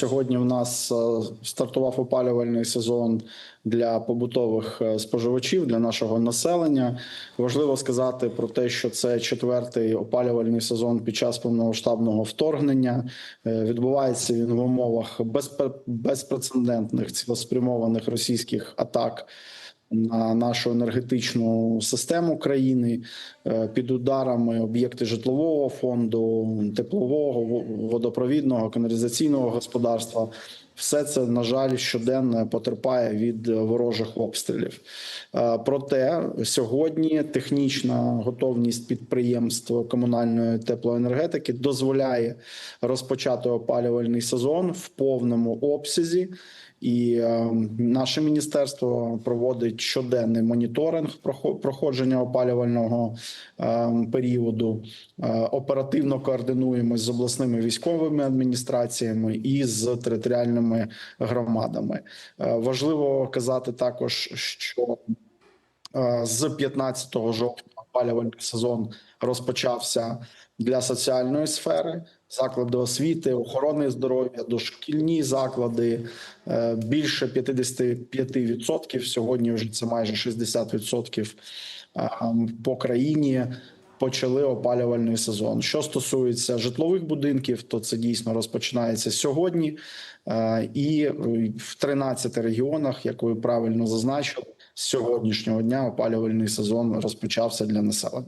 Сьогодні в нас е, стартував опалювальний сезон для побутових е, споживачів для нашого населення. Важливо сказати про те, що це четвертий опалювальний сезон під час повномасштабного вторгнення. Е, Відбувається він в умовах безпрецедентних цілеспрямованих російських атак. На нашу енергетичну систему країни Е, під ударами об'єкти житлового фонду, теплового, водопровідного, каналізаційного господарства. Все це на жаль щоденно потерпає від ворожих обстрілів. Е, Проте сьогодні технічна готовність підприємств комунальної теплоенергетики дозволяє розпочати опалювальний сезон в повному обсязі. І е, наше міністерство проводить щоденний моніторинг проходження опалювального е, періоду. Е, оперативно координуємось з обласними військовими адміністраціями і з територіальними громадами. Е, важливо казати також, що е, з 15 жовтня опалювальний сезон розпочався для соціальної сфери. Заклади освіти, охорони здоров'я, дошкільні заклади е, більше 55%, Сьогодні вже це майже 60% е, по країні почали опалювальний сезон. Що стосується житлових будинків, то це дійсно розпочинається сьогодні, Е, і в 13 регіонах, як ви правильно зазначили, з сьогоднішнього дня опалювальний сезон розпочався для населення.